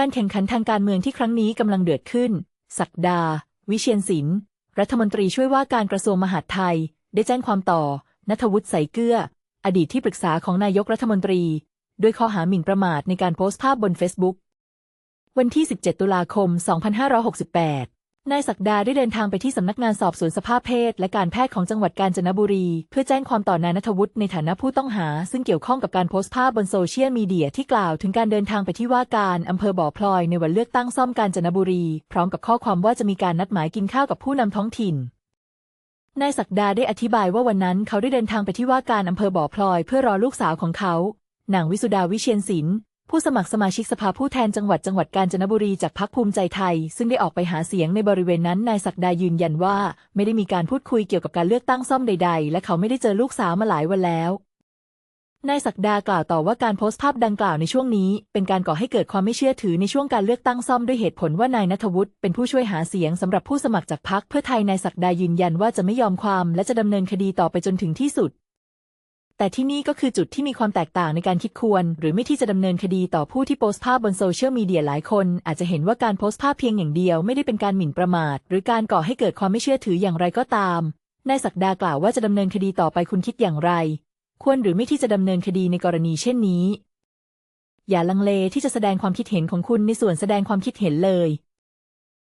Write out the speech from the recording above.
การแข่งขันทางการเมืองที่ครั้งนี้กำลังเดือดขึ้น ศักดา วิเชียนศิลป์ รัฐมนตรีช่วยว่าการกระทรวงมหาดไทย ได้แจ้งความต่อ นัทวุฒิใสเกื้อ อดีตที่ปรึกษาของนายกรัฐมนตรี ด้วยข้อหาหมิ่นประมาทในการโพสต์ภาพบนเฟซบุ๊ก วันที่ 17 ตุลาคม 2568 นายศักดาได้เดินทางไปที่สำนักงานสอบสวนสภาพเพศ และการแพทย์ของจังหวัดกาญจนบุรี เพื่อแจ้งความต่อนายณัฐวุฒิในฐานะผู้ต้องหา ซึ่งเกี่ยวข้องกับการโพสต์ภาพบนโซเชียลมีเดียที่กล่าวถึงการเดินทางไปที่ว่าการอำเภอบ่อพลอยในวันเลือกตั้งซ่อมกาญจนบุรี พร้อมกับข้อความว่าจะมีการนัดหมายกินข้าวกับผู้นำท้องถิ่นนายศักดาได้อธิบายว่าวันนั้นเขาได้เดินทางไปที่ว่าการอำเภอบ่อพลอย เพื่อรอลูกสาวของเขานางวิสุดาวิเชียนศิลป์ ผู้สมัครสมาชิกสภาผู้แทนจังหวัดจังหวัดกาญจนบุรีจากพรรคภูมิใจไทย ซึ่งได้ออกไปหาเสียงในบริเวณนั้นนายศักดายืนยันว่า ไม่ได้มีการพูดคุยเกี่ยวกับการเลือกตั้งซ่อมใด ๆ และเขาไม่ได้เจอลูกสาวมาหลายวันแล้วนายศักดากล่าวต่อว่าการโพสต์ภาพดังกล่าวในช่วงนี้ เป็นการก่อให้เกิดความไม่เชื่อถือในช่วงการเลือกตั้งซ่อมด้วยเหตุผลว่านายณัฐวุฒิเป็นผู้ช่วยหาเสียงสำหรับผู้สมัครจากพรรคเพื่อไทยนายศักดายืนยันว่าจะไม่ยอมความ และจะดำเนินคดีต่อไปจนถึงที่สุด แต่ที่นี่ก็คือจุดที่มีความแตกต่างในการคิดควร หรือไม่ที่จะดำเนินคดีต่อผู้ที่โพสต์ภาพบนโซเชียลมีเดียหลายคน อาจจะเห็นว่าการโพสต์ภาพเพียงอย่างเดียวไม่ได้เป็นการหมิ่นประมาท หรือการก่อให้เกิดความไม่เชื่อถืออย่างไรก็ตามนายศักดากล่าวว่าจะดำเนินคดีต่อไปคุณคิดอย่างไร ควรหรือไม่ที่จะดำเนินคดีในกรณีเช่นนี้ อย่าลังเลที่จะแสดงความคิดเห็นของคุณในส่วนแสดงความคิดเห็นเลย